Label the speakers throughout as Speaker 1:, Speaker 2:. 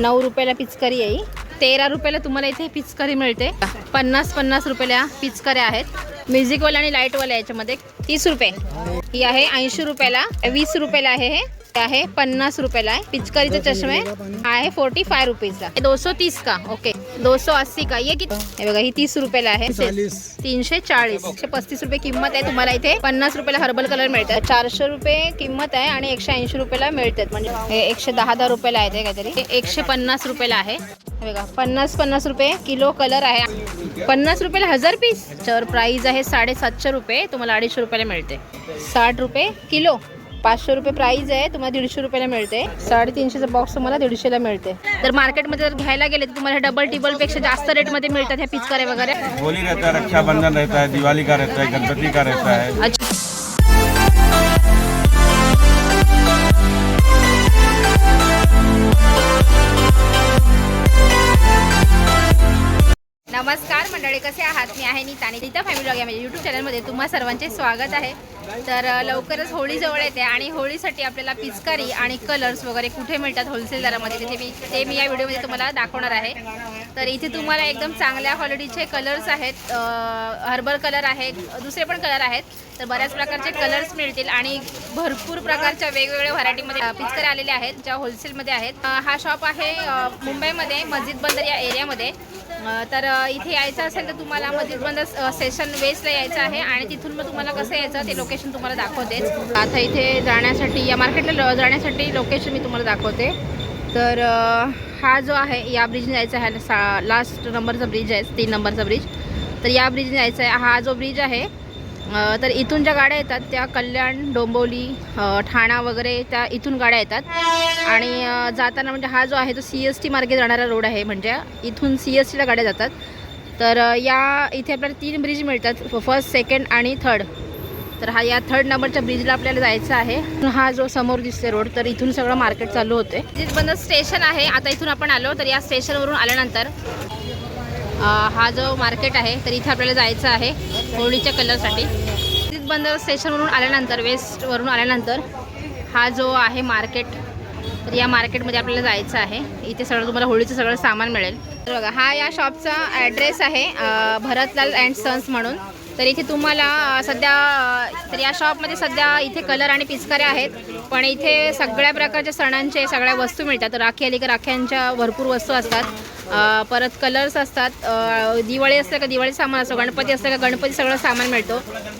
Speaker 1: नऊ रुपयाला पिचकरी आहे तेरा रुपयाला तुम्हाला इथे पिचकरी मिळते. पन्नास पन्नास रुपयाला पिचकऱ्या आहेत. म्युझिकवाल्या आणि लाईटवाल्या याच्यामध्ये तीस रुपये. ही आहे ऐंशी रुपयाला वीस रुपयाला आहे हे. आहे पन्नास रुपयाला आहे. पिचकारीचे चष्मे आहे फोर्टी फाय रुपीजला दो सौ तीस का? ओके दो सौ अस्सी का? ये किती? हे बघा ही तीस रुपयाला आहे. तीनशे चाळीस. एकशे पस्तीस रुपये किंमत आहे तुम्हाला इथे. पन्नास रुपयाला हर्बल कलर मिळतात. चारशे रुपये किंमत आहे आणि एकशे ऐंशी रुपयाला मिळतात. म्हणजे हे एकशे दहा दहा रुपयाला आहे ते काहीतरी. एकशे पन्नास रुपयाला आहे. हे बघा पन्नास पन्नास रुपये किलो कलर आहे. पन्नास रुपयाला हजार पीस तर प्राइस आहे साडेसातशे रुपये. तुम्हाला अडीचशे रुपयाला मिळते. साठ रुपये किलो. पाचशे रुपये प्राइस आहे तुम्हाला दीडशे रुपयाला मिळते. साडेतीनशेचा बॉक्स तुम्हाला दीडशेला मिळते. तर मार्केटमध्ये जर घ्यायला गेले तर तुम्हाला डबल टिबलपेक्षा जास्त रेटमध्ये मिळतात ह्या पिचकारे वगैरे.
Speaker 2: होली रहता है रक्षाबंधन रहता है दिवाली का रहता है गणपति का रहता है.
Speaker 1: अच्छा. नमस्कार मंडळी कसे आहात? मी आहे नीता आणि नीता फॅमिली लॉग या माझ्या यूट्यूब चॅनलमध्ये तुम्हा सर्वांचे स्वागत आहे. तर लवकरच होळी जवळ येते आणि होळीसाठी आपल्याला पिचकारी आणि कलर्स वगैरे कुठे मिळतात होलसेल दरामध्ये तिथे मी ते मी या व्हिडिओमध्ये तुम्हाला दाखवणार आहे. तर इथे तुम्हाला एकदम चांगल्या क्वालिटीचे कलर्स आहेत. हर्बल कलर आहेत दुसरे पण कलर आहेत. तर बऱ्याच प्रकारचे कलर्स मिळतील आणि भरपूर प्रकारच्या वेगवेगळ्या व्हरायटीमध्ये अ, पिचकारी आलेल्या आहेत ज्या होलसेलमध्ये आहेत. हा शॉप आहे मुंबईमध्ये मस्जिद बंदर या एरियामध्ये तर इथे यायचं असेल तर तुम्हाला मग बंदर सेशन वेस्टला यायचं आहे आणि तिथून मग तुम्हाला कसं यायचं ते लोकेशन तुम्हाला दाखवतेच. आता इथे जाण्यासाठी या मार्केटला जाण्यासाठी लोकेशन मी तुम्हाला दाखवते. तर हा जो आहे या ब्रिजने जायचा आहे. सा लास्ट नंबरचा ब्रिज आहे तीन नंबरचा ब्रिज तर या ब्रिजने जायचं आहे. हा जो ब्रिज आहे तर इथून ज्या गाड्या येतात त्या कल्याण डोंबोली ठाणा वगैरे त्या इथून गाड्या येतात. आणि जाताना म्हणजे हा जो आहे तो सी एस टी मार्गे जाणारा रोड आहे म्हणजे इथून सी एस टीला गाड्या जातात. तर या इथे आपल्याला तीन ब्रिज मिळतात फर्स्ट सेकंड आणि थर्ड तर हा या थर्ड नंबरच्या ब्रिजला आपल्याला जायचं आहे. हा जो समोर दिसते रोड तर इथून सगळं मार्केट चालू होते बंद स्टेशन आहे. आता इथून आपण आलो तर या स्टेशनवरून आल्यानंतर हा जो मार्केट आहे तर इथे आपल्याला जायचं आहे होळीच्या कलरसाठी. बंदर स्टेशनवरून आल्यानंतर वेस्टवरून आल्यानंतर हा जो आहे मार्केट तर या मार्केटमध्ये आपल्याला जायचं आहे. इथे सगळं तुम्हाला होळीचं सगळं सामान मिळेल. तर बघा हा या शॉपचा ॲड्रेस आहे भरतलाल अँड सन्स म्हणून. तर इथे तुम्हाला सध्या तर या शॉपमध्ये सध्या इथे कलर आणि पिचकाऱ्या आहेत. पण इथे सगळ्या प्रकारच्या सणांचे सगळ्या वस्तू मिळतात. राखी आली का राख्यांच्या भरपूर वस्तू असतात. परत कलर्स असतात. दिवाळी असलं का दिवाळी सामान असतो गणपती असलं का गणपती सगळं सामान मिळतो.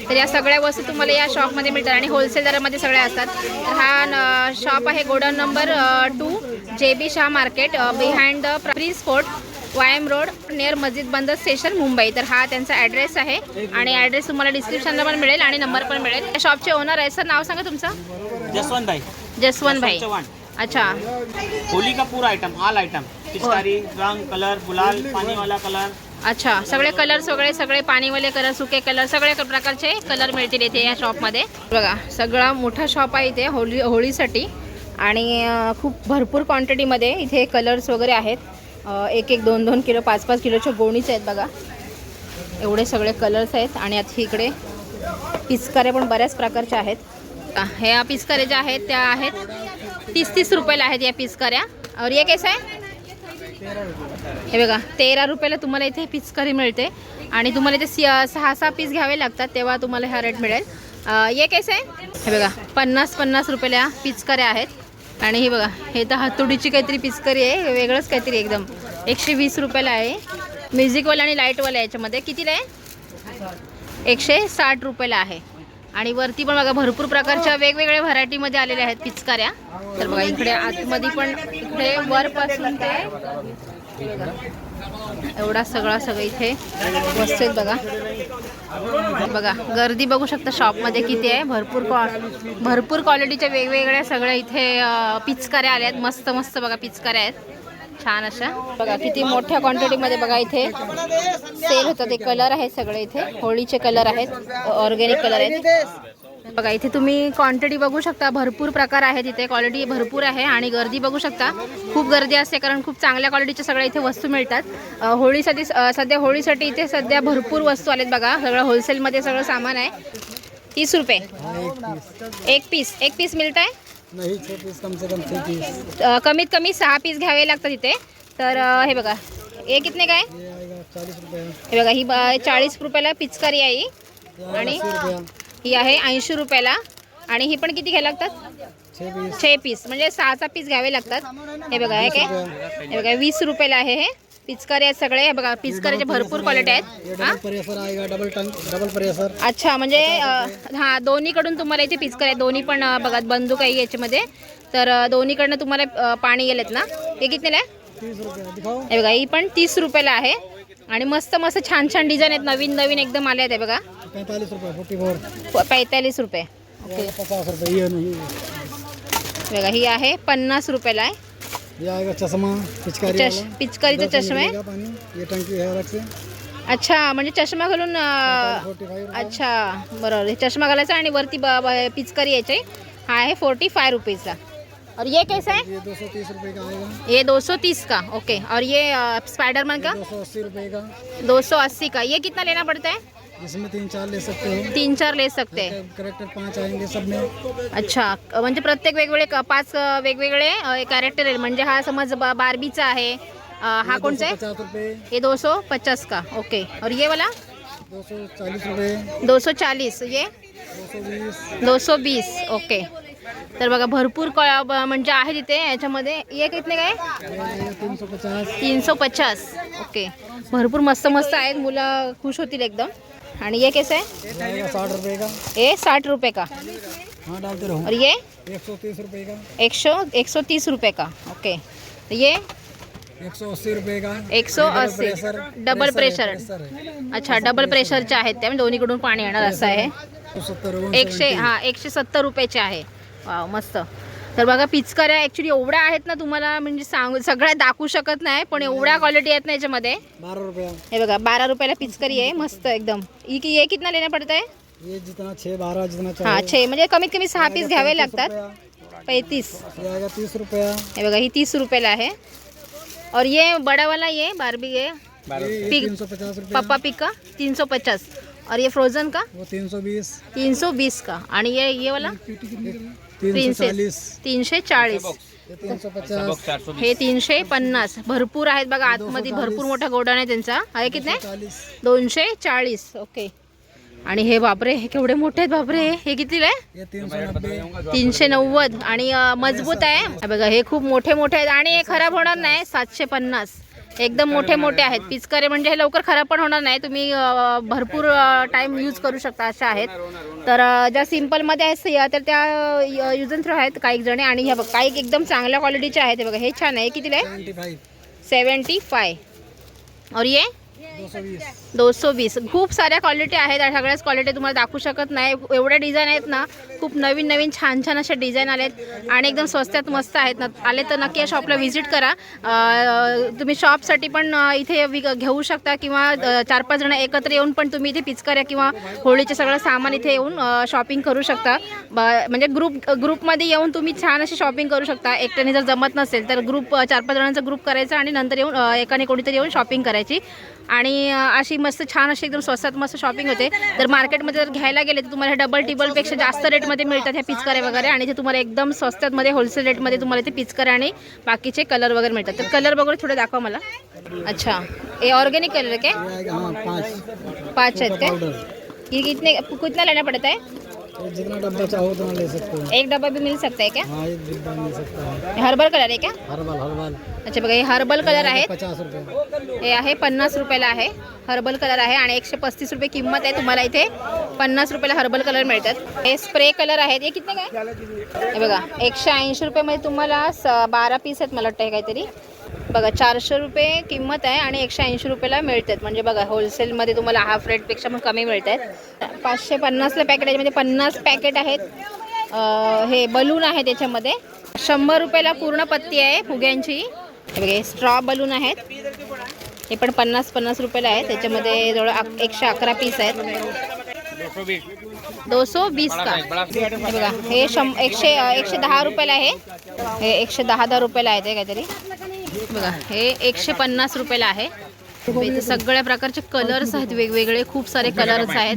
Speaker 1: तर या सगळ्या वस्तू तुम्हाला या शॉपमध्ये मिळतात आणि होलसेल दरामध्ये सगळ्या असतात. तर हा शॉप आहे godown number two J B Shah market behind the preez fort वायम road near Masjid Bunder station Mumbai तर हा त्यांचा ॲड्रेस आहे आणि ॲड्रेस तुम्हाला डिस्क्रिप्शनला पण मिळेल आणि नंबर पण मिळेल. या शॉपचे ओनर आहे सर नाव सांगा तुमचं?
Speaker 3: जसवंत भाई
Speaker 1: जसवंत भाई अच्छा.
Speaker 3: होली का पूरा आइटम ऑल आइटम पिचकारी रंग कलर गुलाल पाणीवाला कलर.
Speaker 1: अच्छा सगळे कलर सगळे सगळे पाणीवाले कलर सुके कलर सगळे प्रकारचे कलर मिळतील इथे या शॉपमध्ये बघा सगळा मोठा शॉप आहे इथे होळी होळीसाठी. आणि खूप भरपूर क्वांटिटीमध्ये इथे कलर्स वगैरे आहेत. एक एक दोन दोन किलो पाच पाच किलोच्या गोणीच आहेत बघा. एवढे सगळे कलर्स आहेत आणि आता इकडे पिचकाऱ्या पण बऱ्याच प्रकारच्या आहेत. ह्या पिचकाऱ्या ज्या आहेत त्या आहेत तीस तीस रुपयाला आहेत या पिचकाऱ्या. और ये कैसा आहे हे बघा तेरा रुपयाला तुम्हाला इथे पिचकारी मिळते. आणि तुम्हाला इथे सहा सहा पीस घ्यावे लागतात तेव्हा तुम्हाला हा रेट मिळेल. ये कैसे आहे हे बघा पन्नास पन्नास रुपयाला पिचकऱ्या आहेत. आणि हे बघा हे तर हातोडीची काहीतरी पिचकरी आहे हे वेगळंच काहीतरी एकदम. एकशे वीस रुपयाला आहे. म्युझिकवाला आणि लाईटवाला याच्यामध्ये कितीला आहे? एकशे साठ रुपयाला आहे. आणि वरती पण बघा भरपूर प्रकारच्या वेगवेगळ्या व्हरायटीमध्ये आलेल्या आहेत पिचकाऱ्या. तर बघा इकडे आतमध्ये पण इकडे वरपासून ते एवढा सगळा सगळं इथे वस्तू आहेत बघा. बघा गर्दी बघू शकता शॉपमध्ये किती आहे. भरपूर क्वा भरपूर क्वालिटीच्या वेगवेगळ्या सगळ्या इथे पिचकाऱ्या आल्या आहेत. मस्त मस्त बघा पिचकाऱ्या आहेत. छान अशा. बघा किती मोठ्या क्वांटिटीमध्ये बघा इथे सेल होतात. ते कलर आहेत सगळे इथे. होळीचे कलर आहेत. ऑर्गॅनिक कलर आहेत. बघा इथे तुम्ही क्वांटिटी बघू शकता. भरपूर प्रकार आहेत इथे. क्वालिटी भरपूर आहे आणि गर्दी बघू शकता. खूप गर्दी असते कारण खूप चांगल्या क्वालिटीच्या सगळ्या इथे वस्तू मिळतात. होळीसाठी सध्या होळीसाठी इथे सध्या भरपूर वस्तू आहेत बघा. सगळं होलसेलमध्ये सगळं सामान आहे. तीस रुपये. एक पीस एक पीस मिळत आहे
Speaker 4: नहीं छः पीस कम से कम छः पीस
Speaker 1: अ, कमीत कमी सहा पीस घ्यावे लागतात इथे. तर अ, हे बघा. हे कितने काय?
Speaker 4: ये आएगा चालीस रुपये?
Speaker 1: हे बघा ही ब- चाळीस रुपयाला पिचकारी आहे ही. आणि?
Speaker 4: आएगा अस्सी रुपया.
Speaker 1: ही आहे ऐंशी रुपयाला. आणि ही पण किती घ्यायला लागतात?
Speaker 4: छः पीस
Speaker 1: छे पीस म्हणजे सहाचा पीस घ्यावे लागतात. हे बघा हे काय? हे बघा वीस रुपयाला आहे हे. पिचकारी आहेत सगळे. हे बघा पिचकारीचे भरपूर क्वालिटी आहेत. हा
Speaker 4: डबल डबल
Speaker 1: अच्छा म्हणजे हा दोन्हीकडून तुम्हाला इथे पिचकारी आहे दोन्ही पण अ, बघा बंदूक आहे याच्यामध्ये. तर अ, दोन्हीकडनं तुम्हाला अ, पाणी गेलेत ना? हे कितीला आहे?
Speaker 4: तीस रुपया दिखाओ.
Speaker 1: हे बघा ही पण तीस रुपयाला आहे. आणि मस्त मस्त छान छान डिझाईन आहेत. नवीन नवीन एकदम आले आहेत हे बघा.
Speaker 4: पैंतालीस रुपये फोर्टी फोर.
Speaker 1: प- पैंतालीस रुपये.
Speaker 4: ये पचास रुपये ये नहीं.
Speaker 1: बघा ही आहे पन्नास रुपयाला आहे.
Speaker 4: ये आएगा चश्मा पिचकारी
Speaker 1: पिचकारीचं
Speaker 4: दस में
Speaker 1: चष्मे
Speaker 4: पानी। ये टंकी है अलग से।
Speaker 1: अच्छा म्हणजे चष्मा घालून अ, अच्छा बरोबर. हे चष्मा घालायचा आणि वरती ब- ब- पिचकारी यायची. हा आहे फोर्टी फाय रुपीज़ का और ये कैसा है?
Speaker 4: ये दो सौ तीस रुपये का आएगा।
Speaker 1: ये दो सौ तीस का. ओके और ये स्पाइडरमैन का?
Speaker 4: दो सौ अस्सी रुपये का।
Speaker 1: दो सौ अस्सी का. ये कितना लेना पड़ता है?
Speaker 4: इसमें तीन चार ले सकते हो।
Speaker 1: तीन चार ले सकते। हैं
Speaker 4: करेक्टर पाँच आएंगे सब में।
Speaker 1: अच्छा म्हणजे प्रत्येक वेगवेगळे पाच वेगवेगळे कॅरेक्टर आहे म्हणजे हा समज ब- बार्बीचा आहे. अ, हा कोणचा आहे?
Speaker 4: पचास रुपये.
Speaker 1: ये दो सौ पचास का? ओके. और ये वाला?
Speaker 4: दो सौ चालीस रुपये.
Speaker 1: दो सौ चालीस ये?
Speaker 4: दो सौ बीस
Speaker 1: दो सौ बीस ओके. तर बघा भरपूर क- ब- म्हणजे आहे तिथे याच्यामध्ये. ये कितने काय
Speaker 4: तीन सौ पचास.
Speaker 1: तीन सौ पचास. ओके. भरपूर मस्त मस्त आहेत. मुलं खुश होतील एकदम. आणि ये कैसा?
Speaker 4: साठ रुपये का
Speaker 1: ये साठ रुपये का?
Speaker 4: हाँ डालते रहो
Speaker 1: और ये?
Speaker 4: एक सौ तीस रुपये का।
Speaker 1: एक सौ एक सौ तीस रुपये का। ओके। ये?
Speaker 4: एक सौ अस्सी रुपये का।
Speaker 1: एक सौ अस्सी।
Speaker 4: प्रेशर
Speaker 1: डबल
Speaker 4: प्रेशर
Speaker 1: अच्छा डबल प्रेशरचे आहेत त्या. म्हणजे दोन्हीकडून पाणी येणार असं आहे. एकशे हां एकशे सत्तर रुपयाचे आहे. वाव मस्त. तर बघा पिचकाऱ्या ॲक्च्युली एवढ्या आहेत ना तुम्हाला म्हणजे सांग सगळ्या दाखवू शकत नाही पण एवढ्या क्वालिटी आहेत ना याच्यामध्ये.
Speaker 4: बारह रुपया.
Speaker 1: हे बघा बारा रुपयाला पिचकारी आहे मस्त एकदम. ही की- कितना लेना पडत आहे
Speaker 4: ये जितना छः बारह जितना
Speaker 1: हा
Speaker 4: चाहिए
Speaker 1: छे म्हणजे कमीत कमी सहा पीस घ्यावे
Speaker 4: 35
Speaker 1: लागतात। पैतीस.
Speaker 4: ये आएगा तीस रुपया.
Speaker 1: हे बघा ही तीस रुपयाला आहे. और ये बड़ा वाला ये बारबी ये.
Speaker 4: ये
Speaker 1: पिग-
Speaker 4: तीन सौ पचास रुपया.
Speaker 1: पप्पा पिक तीन सौ पचास. और ये फ्रोजन का?
Speaker 4: वो तीन सौ बीस।
Speaker 1: तीन सौ बीस का। आणि ये ये वाला?
Speaker 4: तीन सौ
Speaker 1: तीनशे
Speaker 4: चालीस
Speaker 1: तीनशे चाळीस। हे तीनशे पन्नास. भरपूर आहेत बघा आतमध्ये भरपूर मोठा गोडाऊन आहे त्यांचा. आहे किती?
Speaker 4: चालीस
Speaker 1: दोनशे चाळीस. ओके. आणि हे बापरे हे केवढे मोठे आहेत बापरे. हे कितीला आहे? तीनशे नव्वद. आणि मजबूत आहे. हे बघा हे खूप मोठे मोठे आहेत. आणि हे खराब होणार नाही. सातशे पन्नास. एकदम मोठे मोठे आहेत. पिचकारे म्हणजे हे लवकर खराब पण होणार नाही. तुम्ही भरपूर टाइम यूज करू शकता अशा आहेत. तर ज्या सिम्पलमध्ये आहेत तर त्या युज अँड थ्रो आहेत काही जणी. आणि ह्या बघ काही एकदम चांगल्या क्वालिटीचे आहेत. हे बघा हे छान आहे. कितीला आहे? सेवन्टी फाय और ये? दोनशे वीस. खूप साऱ्या क्वालिटी आहेत आणि सगळ्याच क्वालिटी तुम्हाला दाखवू शकत नाही. एवढ्या डिझाईन आहेत ना खूप नवीन नवीन छान छान अशा डिझाईन आलेत आणि एकदम स्वस्तात मस्त आहेत. ना आले तर नक्की या शॉपला व्हिजिट करा. तुम्ही शॉपसाठी पण इथे घेऊ शकता किंवा चार पाच जण एकत्र येऊन पण तुम्ही इथे पिचकऱ्या किंवा होळीचे सगळं सामान इथे येऊन शॉपिंग करू शकता. ब- म्हणजे ग्रुप ग्रुपमध्ये येऊन तुम्ही छान अशी शॉपिंग करू शकता. एकट्याने जर जमत नसेल तर ग्रुप चार पाच जणांचा ग्रुप करायचा आणि नंतर येऊन एकाने कोणीतरी येऊन शॉपिंग करायची. आणि अ, अशी मस्त छान अशी एकदम स्वस्तात मस्त शॉपिंग होते. तर मार्केटमध्ये जर घ्यायला गेले तर तुम्हाला डबल टिबलपेक्षा जास्त रेटमध्ये मिळतात ह्या पिचकाऱ्या वगैरे आणि ते तुम्हाला एकदम स्वस्तातमध्ये होलसेल रेटमध्ये तुम्हाला ते पिचकाऱ्या आणि बाकीचे कलर वगैरे मिळतात. तर कलर वगैरे थोडे दाखवा मला. अच्छा. हे ऑर्गेनिक कलर आहे काय?
Speaker 4: पाँच.
Speaker 1: आहेत काय? कितने कितना लेना पड़ता है
Speaker 4: जितना डब्बा चाहो उतना ले सकते हो।
Speaker 1: एक डब्बा भी मिल सकता है क्या?
Speaker 4: हाँ एक डिब्बा मिल सकता है।
Speaker 1: हर्बल कलर आहे क्या?
Speaker 4: Herbal herbal.
Speaker 1: अच्छा बघा हे हर्बल कलर आहेत
Speaker 4: पचास रुपये।
Speaker 1: हे आहे पन्नास रुपयाला आहे. हर्बल कलर आहे आणि एकशे पस्तीस रुपये किंमत आहे तुम्हाला इथे. पन्नास रुपयाला हर्बल कलर मिळतात. हे स्प्रे कलर आहेत. हे किती काय? हे बघा एकशे ऐंशी रुपयामध्ये तुम्हाला स बारा पीस आहेत मला वाटतं हे काहीतरी. बघा चारशे रुपये किंमत आहे आणि एकशे ऐंशी रुपयाला मिळतात. म्हणजे बघा होलसेलमध्ये तुम्हाला हाफ रेटपेक्षा पण कमी मिळत आहेत पाचशे पन्नासला पॅकेट याच्यामध्ये म्हणजे पन्नास पॅकेट आहेत. हे बलून आहे त्याच्यामध्ये. शंभर रुपयाला पूर्ण पत्ती आहे फुग्यांची. बघा स्ट्रॉ बलून आहेत. हे पण पन्नास पन्नास रुपयाला आहे. त्याच्यामध्ये जवळ एकशे अकरा पीस आहेत. दो सौ बीस का बघा हे शं एकशे एकशे दहा रुपयाला आहे. हे एकशे दहा दहा रुपयाला आहे ते काहीतरी. बघा हे एकशे पन्नास रुपयाला आहे. इथे सगळ्या प्रकारचे कलर्स आहेत वेगवेगळे खूप सारे कलर्स आहेत.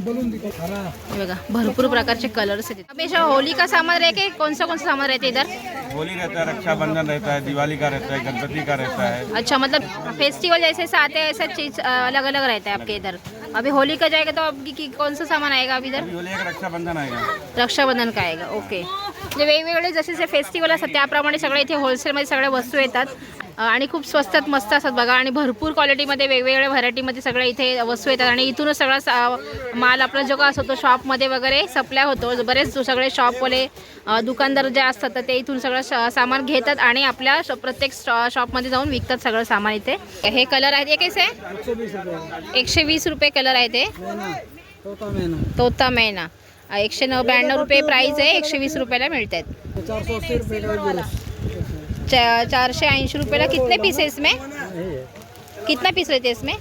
Speaker 1: बघा भरपूर प्रकारचे कलर्स आहेत. हमेशा होली का सामान रह के कौन सा कौन सा सामान रहते इधर?
Speaker 2: होली रहता है रक्षाबंधन रहता है दिवाली का रहता है गणपति का रहता है
Speaker 1: अच्छा मतलब फेस्टिवल जैसे से आते हैं ऐसा चीज अलग अलग रहता है आपके इधर. अभी होली का जाएगा तो आपकी की कौन सा सामान आएगा अभी इधर?
Speaker 2: होली का रक्षाबंधन आएगा।
Speaker 1: रक्षाबंधन का आएगा ओके. म्हणजे वेगवेगळे जसे जसे फेस्टिवल असतात त्याप्रमाणे सगळे इथे होलसेलमध्ये सगळ्या वस्तू येतात. आणि खूप स्वस्तात मस्त असतात बघा. आणि भरपूर क्वालिटीमध्ये वेगवेगळ्या व्हरायटीमध्ये सगळ्या इथे वस्तू येतात. आणि इथूनच सगळा माल आपला जो का असतो तो शॉपमध्ये वगैरे सप्लाय होतो. बरेच सगळे शॉपवाले दुकानदार जे असतात तर ते इथून सगळं श- सामान घेतात आणि आपल्या प्रत्येक शॉपमध्ये जाऊन विकतात सगळं सामान इथे. हे कलर आहेत. हे कैसे? आहे
Speaker 4: एकशे वीस रुपये
Speaker 1: कलर आहे ते.
Speaker 4: तोता महिना
Speaker 1: मैना एकशे नऊ ब्याण्णव रुपये प्राईस आहे. एकशे वीस रुपयाला मिळत आहेत
Speaker 4: चार सौ
Speaker 1: चारशे ऐंशी रुपये का कितने पीस है इसमें?
Speaker 4: है
Speaker 1: कितना पीस रहते इसमें?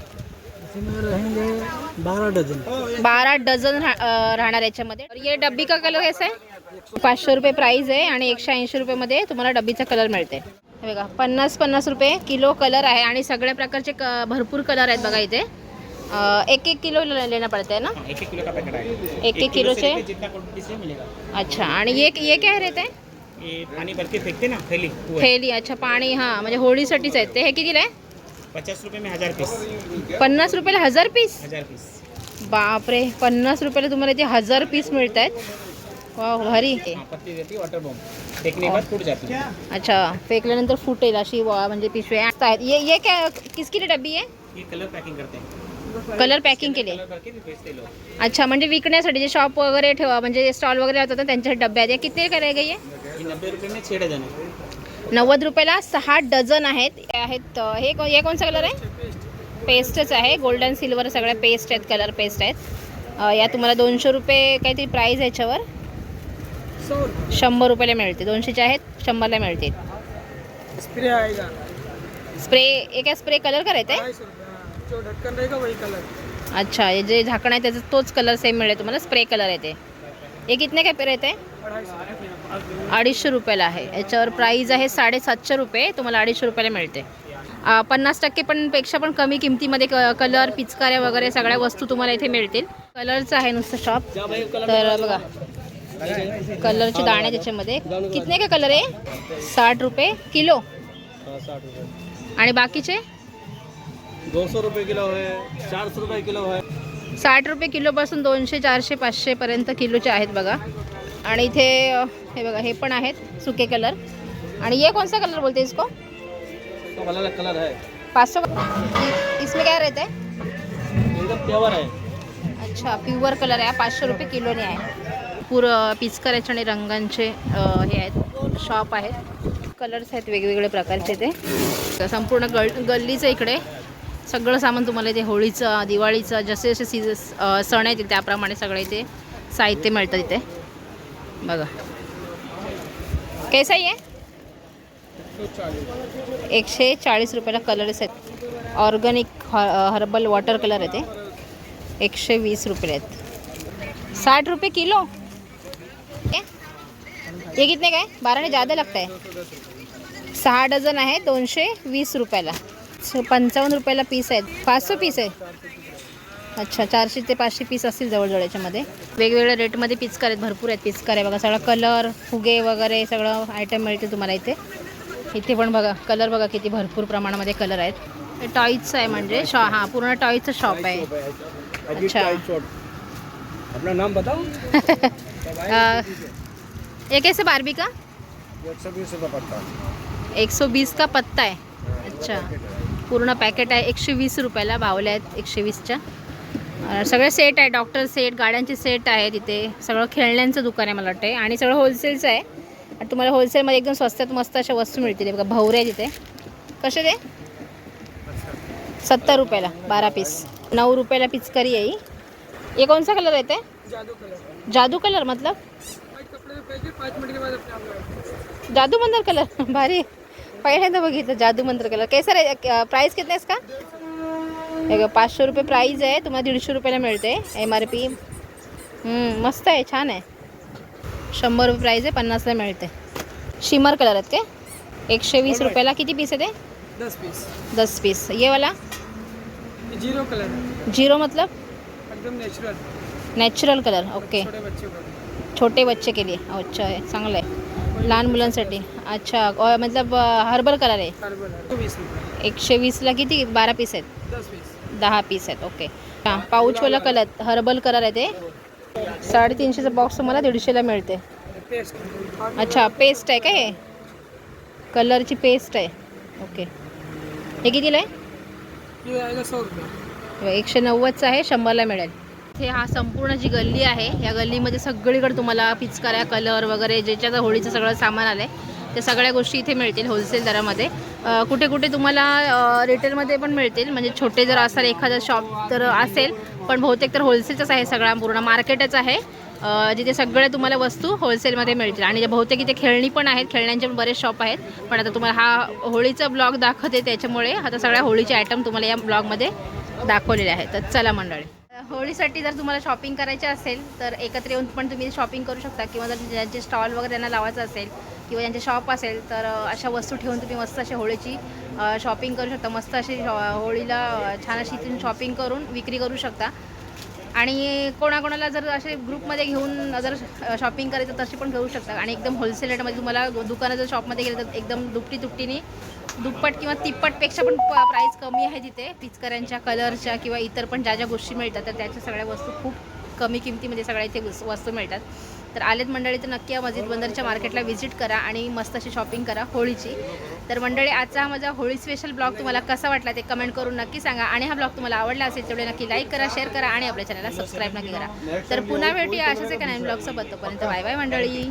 Speaker 4: बारह डजन
Speaker 1: बारा डझन राहणार याच्यामध्ये. ये डब्बी का कलर कैसा आहे पाचशे रुपये प्राईस आहे आणि एकशे ऐंशी रुपयेमध्ये तुम्हाला डब्बीचा कलर मिळते. हे बघा पन्नास पन्नास रुपये किलो कलर आहे आणि सगळ्या प्रकारचे क भरपूर कलर आहेत बघा इथे. एक एक किलो लेना पड़ता है ना?
Speaker 3: एक एक किलो का पैकेट
Speaker 1: एक एक किलो
Speaker 3: से
Speaker 1: से
Speaker 3: लेके जितना क्वांटिटी से मिलेगा.
Speaker 1: अच्छा आणि ये ये काय रहते हैं
Speaker 3: भर के फेंकते ना थैली वो है
Speaker 1: थैली अच्छा पाणी हाँ म्हणजे होळीसाठीच आहेत. ते हे कितीला आहे
Speaker 3: पचास रुपये में हज़ार पीस.
Speaker 1: पन्नास रुपयाला हज़ार पीस?
Speaker 3: हज़ार पीस.
Speaker 1: बापरे पन्नास रुपयाला तुम्हाला हज़ार पीस मिळत आहेत वा भारी
Speaker 3: हाँ पत्ती रहती वाटर बॉम्ब फेंकने के बाद टूट जाती है
Speaker 1: अच्छा फेकल्यानंतर फुटेल अशी वा म्हणजे पिशव्या आहेत ये ये क्या किसकी डब्बी आहे?
Speaker 3: ये कलर पैकिंग करते. हैं
Speaker 1: कलर पॅकिंग केले
Speaker 3: कलर करके भी बेचते लोग
Speaker 1: अच्छा म्हणजे विकण्यासाठी जे शॉप वगैरे ठेवा म्हणजे स्टॉल वगैरे होतात ना त्यांच्या हे किती करायला ये?
Speaker 3: नब्बे रुपये में छः डजन है
Speaker 1: नव्वद रुपयाला सहा डझन आहेत. आहेत अं, हे को- हे कोणचा कलर आहे? पेस्टच आहे. गोल्डन सिल्वर सगळ्या पेस्ट आहेत कलर पेस्ट आहेत. अं, या तुम्हाला दोनशे रुपये काहीतरी प्राईज याच्यावर. शंभर रुपयाला मिळते दोनशेचे आहेत शंभरला मिळते
Speaker 4: स्प्रे आएगा
Speaker 1: स्प्रे एका स्प्रे कलर करायचा आहे
Speaker 4: सौ रुपये जो ढक्कन रहेगा वही कलर
Speaker 1: अच्छा हे जे झाकण आहे त्याचा तोच कलर सेम मिळेल तुम्हाला. स्प्रे कलर येते हे कितने काय पेर येते अडीचशे रुपयाला आहे. याच्यावर प्राईज आहे साडेसातशे रुपये. तुम्हाला अडीचशे रुपयाला मिळते. पन्नास टक्के पण पेक्षा पण कमी किमतीमध्ये क कलर पिचकाऱ्या वगैरे सगळ्या वस्तू तुम्हाला इथे मिळतील. कलरचं आहे नुसतं शॉप तर बघा कलरचे दाणे त्याच्यामध्ये. कितने का कलर आहे? साठ रुपये किलो. आणि बाकीचे?
Speaker 4: दो सौ रुपये किलो है चार सौ रुपये किलो है
Speaker 1: साठ रुपये किलोपासून दोनशे चारशे पाचशेपर्यंत किलोचे आहेत बघा. आणि इथे हे बघा हे पण आहेत सुके कलर. आणि ये कौन सा कलर बोलते इसको?
Speaker 4: तो अलग कलर है
Speaker 1: पाच सौ इसमें क्या रहता है?
Speaker 4: एकदम प्योर है
Speaker 1: अच्छा प्युअर कलर आहे. पाचशे रुपये किलोने आहे. पुरं पिचकऱ्याचे आणि रंगांचे हे आहेत. शॉप आहेत. कलर्स आहेत वेगवेगळे प्रकारचे ते. तर संपूर्ण गल गल्लीचं इकडे. सगळं सामान तुम्हाला इथे होळीचं दिवाळीचं जसे जसे अ, सण येतील त्याप्रमाणे सगळे इथे साहित्य मिळतं इथे. बघा. कैसा आहे एकशे चाळीस रुपयाला कलर्स आहेत. ऑर्गॅनिक हर्बल वॉटर कलर आहे ते. एकशे वीस रुपये आहेत. साठ रुपये किलो? ये कितने काय बाराने जादा लागत ज़्यादा सहा डझन आहे दोनशे वीस रुपयाला. पंचावन्न रुपयाला पीस आहेत. पाचशे पीस आहे. अच्छा चारशे ते पाचशे पीस असतील जवळजवळ याच्यामध्ये. वेगवेगळ्या रेटमध्ये पिचकार आहेत भरपूर आहेत पिचकार आहे. बघा सगळं कलर फुगे वगैरे सगळं आयटम मिळते तुम्हाला इथे. इथे पण बघा कलर बघा किती भरपूर प्रमाणामध्ये कलर आहेत. टॉईजचं आहे म्हणजे शॉ हां पूर्ण टॉईजचं शॉप आहे. अच्छा.
Speaker 4: अपना नाम बताओ.
Speaker 1: ये कैसे बारबी का?
Speaker 2: एक सौ बीस
Speaker 1: का पत्ता आहे. अच्छा. पूर्ण पॅकेट आहे. एकशे वीस रुपयाला बावल्या आहेत एकशे वीसच्या. सगळे सेट आहे डॉक्टर सेट गाड्यांचे सेट आहे तिथे सगळं खेळण्यांचं दुकान आहे मला वाटतं आणि सगळं होलसेलचं आहे. आणि तुम्हाला होलसेलमध्ये एकदम स्वस्तात मस्त अशा वस्तू मिळतील. बघा भवरे आहे तिथे कसे ते? सत्तर रुपयाला बारा पीस नऊ रुपयाला पिचकरी आहे ही. ये कौन कलर आहे ते?
Speaker 4: जादू कलर
Speaker 1: जादू कलर मतलब? जादू मंदर कलर भारी. पहिल्यांदा बघितलं जादू मंदर कलर कैसा रे प्राईस किती आहेस इसका हे पाचशे रुपये प्राईज आहे तुम्हाला दीडशे रुपयाला मिळते. एम आर पी मस्त आहे छान आहे. शंभर रुपये प्राईज आहे पन्नासला मिळते. शिमर कलर आहेत काय? एकशे वीस रुपयाला किती पीस आहे ते?
Speaker 4: दस पीस
Speaker 1: दस पीस ये वाला?
Speaker 5: जीरो कलर
Speaker 1: झिरो मतलब?
Speaker 5: एकदम नेचुरल
Speaker 1: नॅचरल कलर ओके
Speaker 5: छोटे बच्चे को
Speaker 1: लिए. अच्छा आहे चांगलं आहे. लहान मुलांसाठी. अच्छा मतलब हर्बल कलर आहे. एकशे वीसला किती? बारा पीस आहेत. दहा पीस आहेत ओके हां पाऊचवाला कलर हर्बल कलर आहे ते. साडेतीनशेचा बॉक्स तुम्हाला दीडशेला मिळते. अच्छा पेस्ट आहे का हे? कलरची पेस्ट आहे. ओके हे कितीला आहे? एकशे नव्वदचं आहे शंभरला मिळेल. हे हा संपूर्ण जी गल्ली आहे या गल्लीमध्ये सगळीकडे तुम्हाला पिचकाऱ्या कलर वगैरे ज्याच्या होळीचं सगळं सामान आलं आहे त्या सगळ्या गोष्टी इथे मिळतील होलसेल दरामध्ये. कुठे कुठे तुम्हाला रिटेलमध्ये पण मिळतील. म्हणजे छोटे जर असाल एखादं शॉप तर असेल पण बहुतेक तर होलसेलचाच आहे सगळा पूर्ण मार्केटच आहे. जिथे सगळे तुम्हाला वस्तू होलसेलमध्ये मिळतील. आणि बहुतेक इथे खेळणी पण आहेत खेळण्यांचे पण बरेच शॉप आहेत. पण आता तुम्हाला हा होळीचा ब्लॉग दाखवते त्याच्यामुळे आता सगळ्या होळीचे आयटम तुम्हाला या ब्लॉगमध्ये दाखवलेले आहेत. तर चला मंडळी. होळीसाठी जर तुम्हाला शॉपिंग करायचे असेल तर एकत्र येऊन पण तुम्ही शॉपिंग करू शकता. किंवा जर ज्यांचे स्टॉल वगैरे त्यांना लावायचं असेल किंवा ज्यांचे शॉप असेल तर अशा वस्तू ठेवून तुम्ही मस्त अशा होळीची शॉपिंग करू शकता. मस्त अशी शॉ- होळीला छान अशी तुम्ही शॉपिंग करून विक्री करू शकता. आणि कोणाकोणाला जर असे ग्रुपमध्ये घेऊन जर शॉपिंग करायचं तशी पण करू शकता. आणि एकदम होलसेल रेटमध्ये तुम्हाला दुकानात जर शॉपमध्ये गेलं तर एकदम दुपटी तुपटीने दुप्पट किंवा तिप्पटपेक्षा पण प्राईस कमी आहे तिथे. पिचकऱ्यांच्या कलरच्या किंवा इतर पण ज्या ज्या गोष्टी मिळतात तर त्याच्या सगळ्या वस्तू खूप कमी किमतीमध्ये सगळ्या इथे वस्तू मिळतात. तर आलेत मंडळी तर नक्की या मस्जिद बंदरच्या मार्केटला व्हिजिट करा आणि मस्त अशी शॉपिंग करा होळीची. तर मंडळी आजचा हा माझा होळी स्पेशल ब्लॉग तुम्हाला कसा वाटला ते कमेंट करून नक्की सांगा. आणि हा ब्लॉग तुम्हाला आवडला असेल तेवढे नक्की लाईक करा शेअर करा आणि आपल्या चॅनलला सबस्क्राईब नक्की करा. तर पुन्हा भेटूया अशाच एका नवीन ब्लॉगसोबत तोपर्यंत बाय बाय मंडळी.